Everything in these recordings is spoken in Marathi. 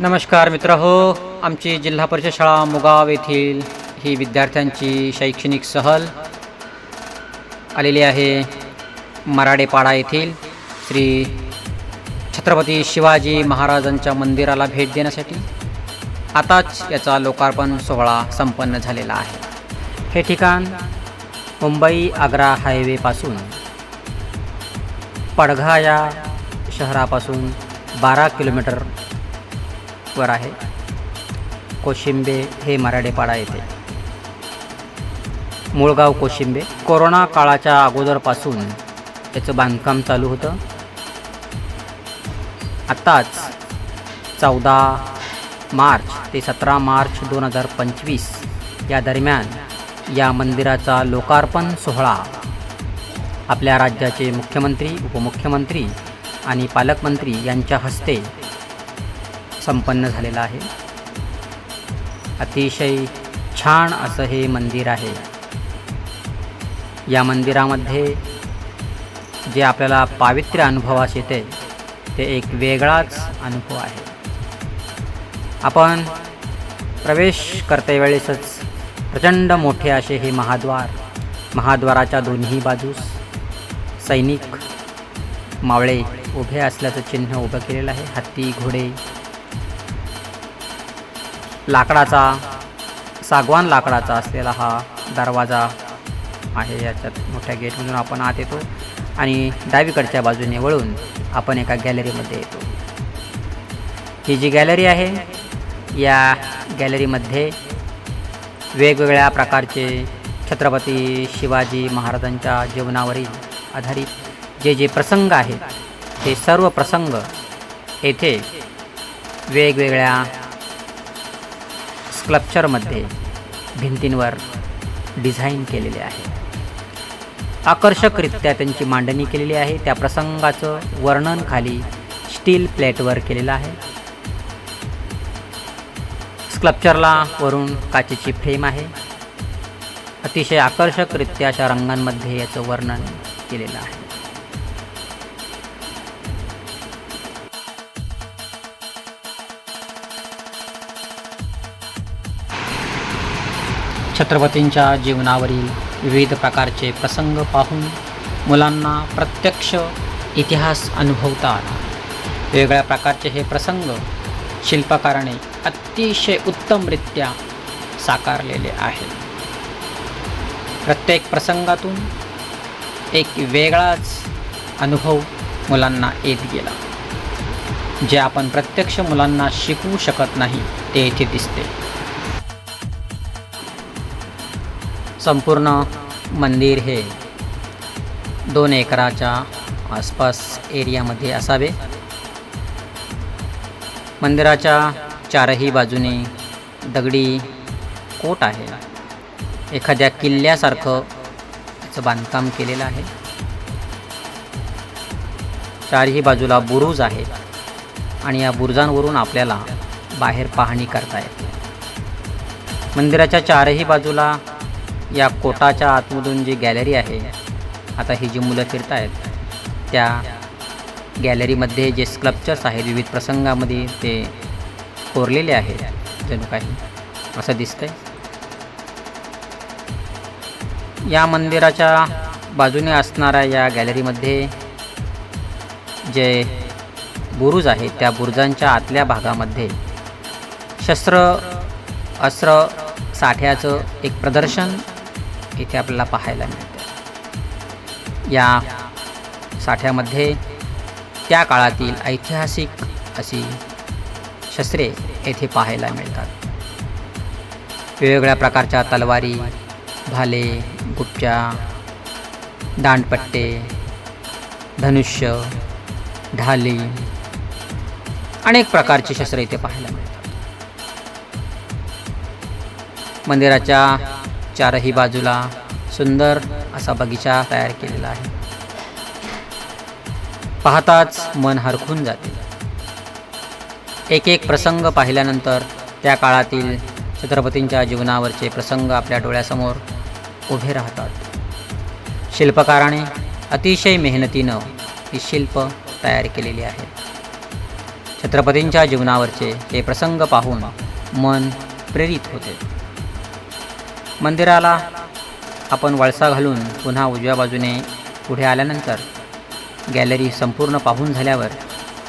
नमस्कार मित्र हो आमची जिल्हा परिषद शाळा मुगाव येथील ही विद्यार्थ्यांची शैक्षणिक सहल आलेली आहे मराडेपाडा येथील श्री छत्रपती शिवाजी महाराजांच्या मंदिराला भेट देण्यासाठी. आताच याचा लोकार्पण सोहळा संपन्न झालेला आहे. हे ठिकाण मुंबई आग्रा हायवेपासून पडघा या शहरापासून बारा किलोमीटर वर आहे. कोशिंबे हे मराडेपाडा येथे. मूळगाव कोशिंबे. कोरोना काळाच्या अगोदरपासून याचं बांधकाम चालू होतं. आत्ताच चौदा मार्च ते सतरा मार्च दोन हजार पंचवीस या दरम्यान या मंदिराचा लोकार्पण सोहळा आपल्या राज्याचे मुख्यमंत्री उपमुख्यमंत्री आणि पालकमंत्री यांच्या हस्ते संपन्न झालेला आहे. अतिशय छान असं हे मंदिर आहे. या मंदिरामध्ये जे आपल्याला पावित्र्य अनुभवास येते ते एक वेगळाच अनुभव आहे. आपण प्रवेश करतेवेळेसच प्रचंड मोठे असे हे महाद्वार महाद्वाराच्या दोन्ही बाजूस सैनिक मावळे उभे असल्याचं चिन्ह उभं केलेलं आहे. हत्ती घोडे लाकडाचा सागवान लाकडाचा असलेला हा दरवाजा आहे. याच्यात मोठ्या गेटमधून आपण आत येतो आणि डावीकडच्या बाजूने वळून आपण एका गॅलरीमध्ये येतो. ही जी गॅलरी आहे या गॅलरीमध्ये वेगवेगळ्या प्रकारचे छत्रपती शिवाजी महाराजांच्या जीवनावरील आधारित जे जे प्रसंग आहेत ते सर्व प्रसंग येथे वेगवेगळ्या स्क्लप्चरमध्ये भिंतींवर डिझाईन केलेले आहे. आकर्षकरित्या त्यांची मांडणी केलेली आहे. त्या प्रसंगाचं वर्णन खाली स्टील प्लेटवर केलेलं आहे. स्क्लप्चरला वरून काचेची फ्रेम आहे. अतिशय आकर्षकरित्या अशा रंगांमध्ये याचं वर्णन केलेलं आहे. छत्रपतींच्या जीवनावरील विविध प्रकारचे प्रसंग पाहून मुलांना प्रत्यक्ष इतिहास अनुभवता आला वेगळ्या प्रकारचे हे प्रसंग शिल्पकाराने अतिशय उत्तमरित्या साकारलेले आहेत. प्रत्येक प्रसंगातून एक वेगळाच अनुभव मुलांना येत गेला. जे आपण प्रत्यक्ष मुलांना शिकवू शकत नाही ते येथे दिसते. संपूर्ण मंदिर हे दोन एकराच्या आसपास एरियामध्ये असावे. मंदिराच्या चारही बाजूने दगडी कोट आहे. एखाद्या किल्ल्यासारखं त्याचं बांधकाम केलेलं आहे. चारही बाजूला बुरुज आहेत आणि या बुरुजांवरून आपल्याला बाहेर पाहणी करता येते. मंदिराच्या चारही बाजूला या कोटाच्या आतमधून जी गॅलरी आहे आता ही जी मुलं फिरत आहेत त्या गॅलरीमध्ये जे स्कल्पचर्स आहेत विविध प्रसंगामध्ये ते कोरलेले आहेत. जणू काही असं दिसतंय. या मंदिराच्या बाजूने असणाऱ्या या गॅलरीमध्ये जे बुरुज आहेत त्या बुरुजांच्या आतल्या भागामध्ये शस्त्र अस्त्र साठ्याचं एक प्रदर्शन इथे आपल्याला पाहायला मिळतं. या साठ्यामध्ये त्या काळातील ऐतिहासिक अशी शस्त्रे येथे पाहायला मिळतात. वेगवेगळ्या प्रकारच्या तलवारी भाले गुप्चा दांडपट्टे धनुष्य ढाली अनेक प्रकारची शस्त्रे इथे पाहायला मिळतात. मंदिराच्या चारही बाजूला सुंदर असा बगीचा तयार केलेला आहे. पाहताच मन हरखून जाते. एक एक प्रसंग पाहिल्यानंतर त्या काळातील छत्रपतींच्या जीवनावरचे प्रसंग आपल्या डोळ्यासमोर उभे राहतात. शिल्पकाराने अतिशय मेहनतीनं ही शिल्प तयार केलेली आहेत. छत्रपतींच्या जीवनावरचे हे प्रसंग पाहून मन प्रेरित होते. मंदिराला आपण वळसा घालून पुन्हा उजव्या बाजूने पुढे आल्यानंतर गॅलरी संपूर्ण पाहून झाल्यावर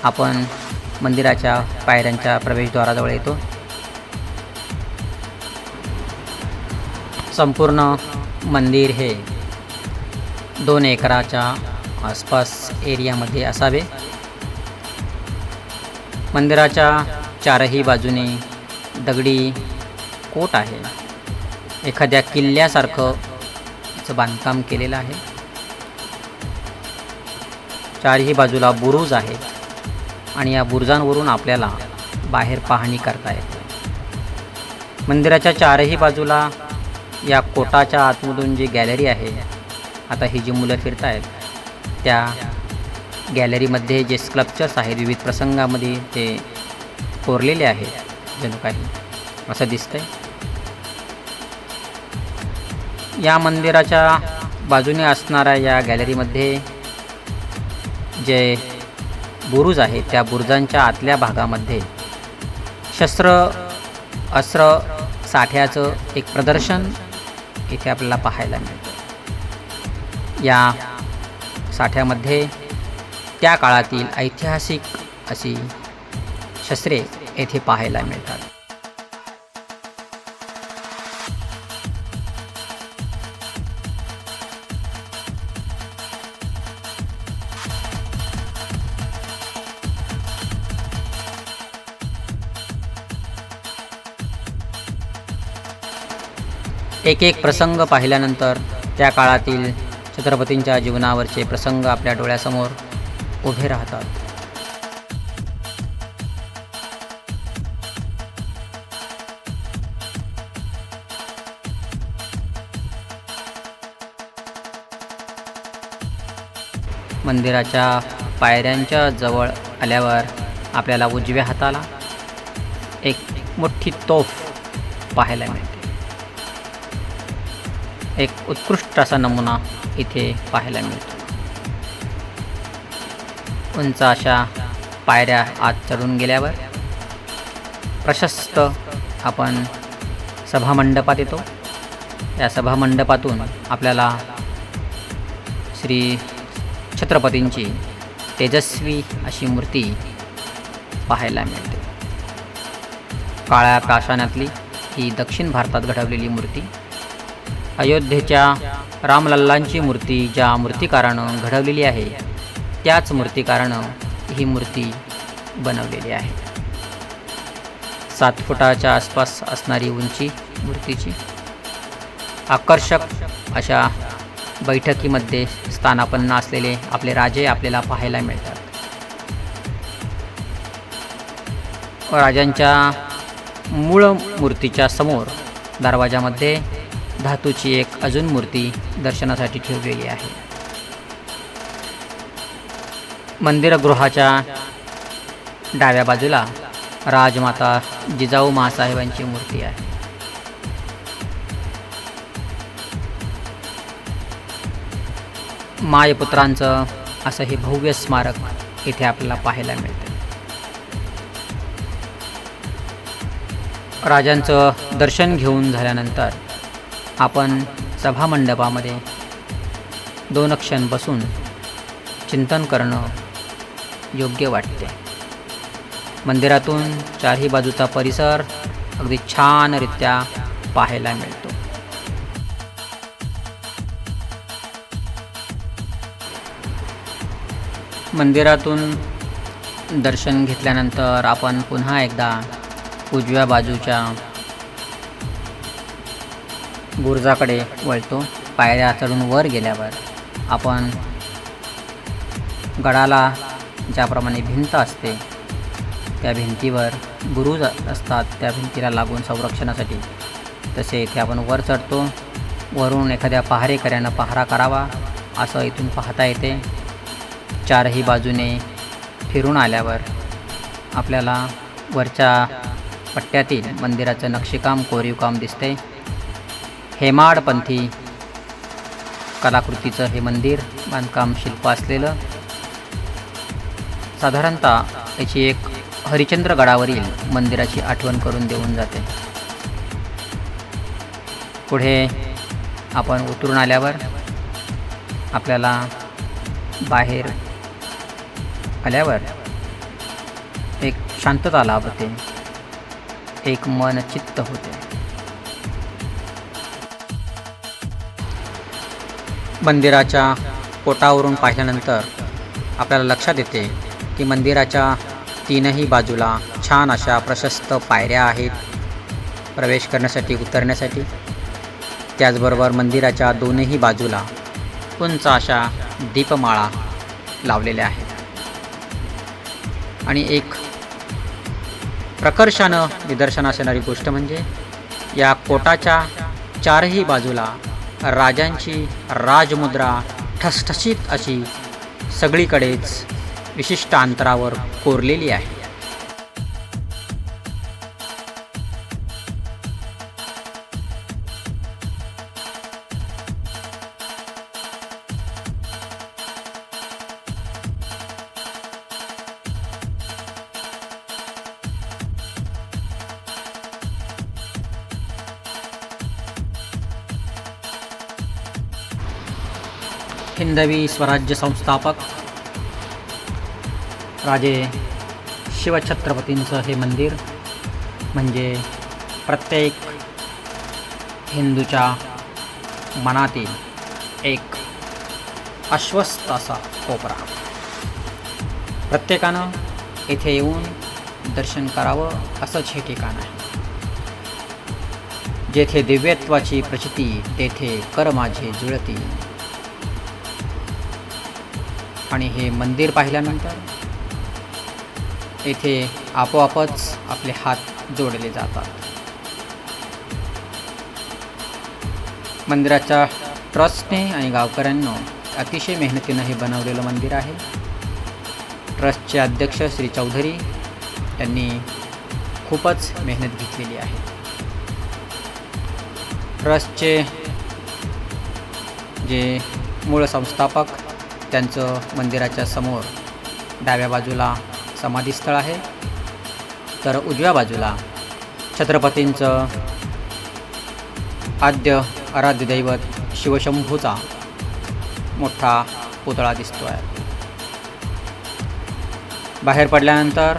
आपण मंदिराच्या पायऱ्यांच्या प्रवेशद्वाराजवळ येतो. संपूर्ण मंदिर हे दोन एकराच्या आसपास एरियामध्ये असावे. मंदिराच्या चारही बाजूने दगडी कोट आहे. एखाद्या किल्ल्यासारखंचं बांधकाम केलेलं आहे. चारही बाजूला बुरुज आहे आणि या बुरुजांवरून आपल्याला बाहेर पाहणी करता येते. मंदिराच्या चारही बाजूला या कोटाच्या आतमधून जी गॅलरी आहे आता ही जी मुलं फिरत आहेत त्या गॅलरीमध्ये जे स्कल्पचर्स आहेत विविध प्रसंगामध्ये ते कोरलेले आहेत. जणू काही असं दिसतंय. या मंदिराच्या बाजूने असणाऱ्या या गॅलरीमध्ये जे बुरुज आहेत त्या बुरुजांच्या आतल्या भागामध्ये शस्त्र अस्त्र साठ्याचं एक प्रदर्शन इथे आपल्याला पाहायला मिळतं. या साठ्यामध्ये त्या काळातील ऐतिहासिक अशी शस्त्रे येथे पाहायला मिळतात. एक एक प्रसंग पाहिल्यानंतर त्या काळातील छत्रपतींच्या जीवनावरचे प्रसंग आपल्या डोळ्यासमोर उभे राहतात. मंदिराच्या पायऱ्यांच्या जवळ आल्यावर आपल्याला उजव्या हाताला एक मोठी तोफ पाहायला मिळते. एक उत्कृष्ट असा नमुना इथे पाहायला मिळतो. उंच अशा पायऱ्या आत चढून गेल्यावर प्रशस्त आपण सभामंडपात येतो. या सभामंडपातून आपल्याला श्री छत्रपतींची तेजस्वी अशी मूर्ती पाहायला मिळते. काळ्या काशाण्यातली ही दक्षिण भारतात घडवलेली मूर्ती अयोध्येच्या रामलल्लांची मूर्ती ज्या मूर्तिकारानं घडवलेली आहे त्याच मूर्तिकारानं ही मूर्ती बनवलेली आहे. सात फुटाच्या आसपास असणारी उंची मूर्तीची. आकर्षक अशा बैठकीमध्ये स्थानापन्न असलेले आपले राजे आपल्याला पाहायला मिळतात. राजांच्या मूळ मूर्तीच्या समोर दरवाजामध्ये धातूची एक अजून मूर्ती दर्शनासाठी ठेवलेली आहे. मंदिरगृहाच्या डाव्या बाजूला राजमाता जिजाऊ महासाहेबांची मूर्ती आहे. मायपुत्रांचं असं हे भव्य स्मारक इथे आपल्याला पाहायला मिळते राजांचं दर्शन घेऊन झाल्यानंतर आपण सभामंडपामध्ये दोन क्षण बसून चिंतन करणं योग्य वाटते. मंदिरातून चारही बाजूचा परिसर अगदी छानरित्या पाहायला मिळतो. मंदिरातून दर्शन घेतल्यानंतर आपण पुन्हा एकदा उजव्या बाजूच्या बुरुजाकडे वळतो. पायऱ्या चढून वर गेल्यावर आपण गडाला ज्याप्रमाणे भिंत असते त्या भिंतीवर बुरुज असतात. त्या भिंतीला लागून संरक्षणासाठी तसे इथे आपण वर चढतो. वरून एखाद्या पहारेकऱ्यानं पहारा करावा असं इथून पाहता येते. चारही बाजूने फिरून आल्यावर आपल्याला वरच्या पट्ट्यातील मंदिराचं नक्षीकाम कोरीवकाम दिसते. हेमाडपंथी कलाकृतीचं हे मंदिर बांधकाम शिल्प असलेलं. साधारणतः याची एक हरिचंद्रगडावरील मंदिराची आठवण करून देऊन जाते. पुढे आपण उतरून आल्यावर आपल्याला बाहेर आल्यावर एक शांतता लाभते. एक मन चित्त होते. मंदिराच्या पोटावरून पाहिल्यानंतर आपल्याला लक्षात येते की मंदिराच्या तीनही बाजूला छान अशा प्रशस्त पायऱ्या आहेत प्रवेश करण्यासाठी उतरण्यासाठी. त्याचबरोबर मंदिराच्या दोनही बाजूला उंच अशा दीपमाळा लावलेल्या आहेत. आणि एक प्रकर्षानं निदर्शनास येणारी गोष्ट म्हणजे या कोटाच्या चारही बाजूला राजांची राजमुद्रा ठसठसीत अशी सगळीकडेच विशिष्ट अंतरावर कोरलेली आहे. हिंदवी स्वराज्य संस्थापक राजे शिवछत्रपतींचं हे मंदिर म्हणजे प्रत्येक हिंदूच्या मनातील एक अस्वस्थ असा कोपरा. प्रत्येकानं येथे येऊन दर्शन करावं असंच हे ठिकाण आहे. जेथे दिव्यत्वाची प्रचिती तेथे कर माझे जुळती. आणि हे मंदिर पाहिल्यानंतर येथे आपोआपच आपले हात जोडले जातात. मंदिराच्या ट्रस्टने आणि गावकऱ्यांनो अतिशय मेहनतीनं हे बनवलेलं मंदिर आहे. ट्रस्टचे अध्यक्ष श्री चौधरी यांनी खूपच मेहनत घेतलेली आहे. ट्रस्टचे जे मूळ संस्थापक त्यांचं मंदिराच्या समोर डाव्या बाजूला समाधीस्थळ आहे. तर उजव्या बाजूला छत्रपतींचं आद्य आराध्य दैवत शिवशंभूचा मोठा पुतळा दिसतो आहे बाहेर पडल्यानंतर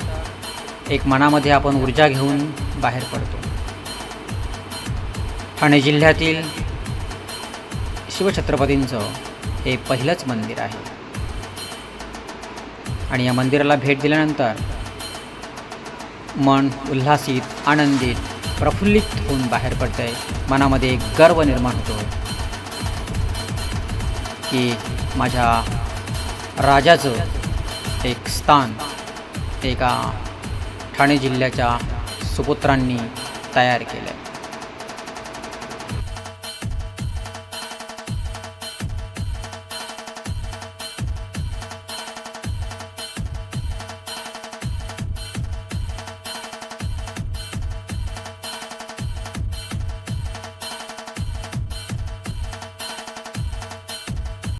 एक मनामध्ये आपण ऊर्जा घेऊन बाहेर पडतो. ठाणे जिल्ह्यातील शिवछत्रपतींचं हे पहिलंच मंदिर आहे. आणि या मंदिराला भेट दिल्यानंतर मन उल्हासित आनंदित प्रफुल्लित होऊन बाहेर पडतंय. मनामध्ये एक गर्व निर्माण होतो. की माझ्या राजाचं एक स्थान एका ठाणे जिल्ह्याच्या सुपुत्रांनी तयार केलं आहे